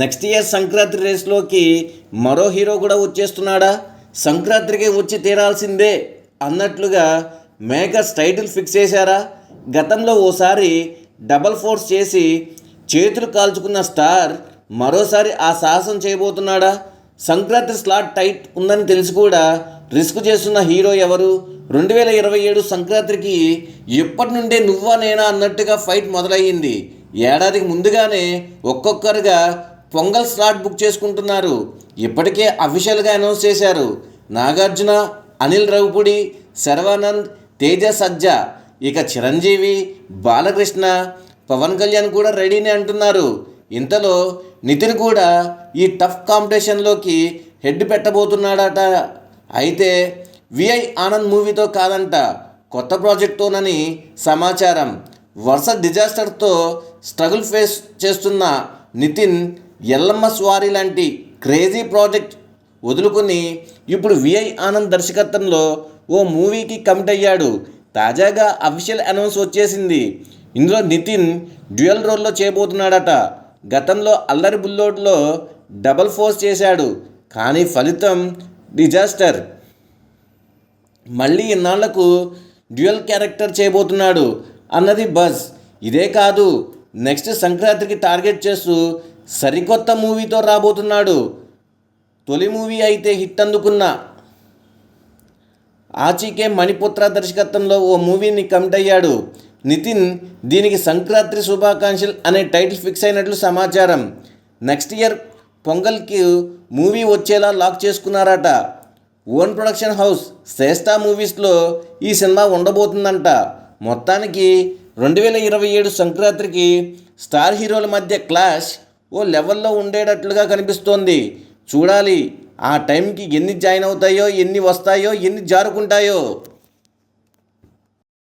Next year Sankranti రేస్లోకి మరో hero కూడా వచ్చేస్తున్నాడా? సంక్రాంతికి వచ్చి తీరాల్సిందే అన్నట్లుగా మేకర్స్ టైటిల్ ఫిక్స్ చేశారా? గతంలో ఓసారి డబల్ ఫోర్స్ చేసి చేతులు కాల్చుకున్న స్టార్ మరోసారి ఆ సాహసం చేయబోతున్నాడా? సంక్రాంతి స్లాట్ టైట్ ఉందని తెలిసి కూడా రిస్క్ చేస్తున్న హీరో ఎవరు? రెండు వేల ఇరవై ఏడు సంక్రాంతికి ఎప్పటి నుండే నువ్వా నేనా అన్నట్టుగా ఫైట్ మొదలయ్యింది. ఏడాదికి ముందుగానే ఒక్కొక్కరుగా పొంగల్ స్లాట్ బుక్ చేసుకుంటున్నారు. ఇప్పటికే అఫీషియల్గా అనౌన్స్ చేశారు. నాగార్జున అనిల్ రవిపూడి శర్వానంద్ తేజ సజ్జా ఇక చిరంజీవి బాలకృష్ణ పవన్ కళ్యాణ్ కూడా రెడీని అంటున్నారు. ఇంతలో నితిన్ కూడా ఈ టఫ్ కాంపిటీషన్లోకి హెడ్ పెట్టబోతున్నాడట. అయితే విఐ ఆనంద్ మూవీతో కాదంట కొత్త ప్రాజెక్ట్తోనని సమాచారం. వరుస డిజాస్టర్తో స్ట్రగుల్ ఫేస్ చేస్తున్న నితిన్ ఎల్లమ్మ స్వారీ లాంటి క్రేజీ ప్రాజెక్ట్ వదులుకొని ఇప్పుడు విఐ ఆనంద్ దర్శకత్వంలో ఓ మూవీకి కమిట్ అయ్యాడు. తాజాగా అఫీషియల్ అనౌన్స్ వచ్చేసింది. ఇందులో నితిన్ డ్యూయల్ రోల్లో చేయబోతున్నాడట. గతంలో అల్లరి బుల్లోడ్లో డబల్ ఫోర్స్ చేశాడు. కానీ ఫలితం డిజాస్టర్. మళ్ళీ ఇన్నాళ్ళకు డ్యూయల్ క్యారెక్టర్ చేయబోతున్నాడు అన్నది బజ్. ఇదే కాదు నెక్స్ట్ సంక్రాంతికి టార్గెట్ చేస్తూ సరికొత్త మూవీతో రాబోతున్నాడు. తొలి మూవీ అయితే హిట్ అందుకున్న ఆచీకే మణిపుత్ర దర్శకత్వంలో ఓ మూవీని కమిట్ అయ్యాడు. నితిన్ దీనికి సంక్రాంతి శుభాకాంక్షలు అనే టైటిల్ ఫిక్స్ అయినట్లు సమాచారం. నెక్స్ట్ ఇయర్ పొంగల్కి మూవీ వచ్చేలా లాక్ చేసుకున్నారట. ఓన్ ప్రొడక్షన్ హౌస్ శ్రేష్ఠ మూవీస్లో ఈ సినిమా ఉండబోతుందంట. మొత్తానికి రెండు వేల ఇరవై ఏడు సంక్రాంతికి స్టార్ హీరోల మధ్య క్లాష్ ఓ లెవెల్లో ఉండేటట్లుగా కనిపిస్తోంది. చూడాలి ఆ టైంకి ఎన్ని జాయిన్ అవుతాయో ఎన్ని వస్తాయో ఎన్ని జారుకుంటాయో.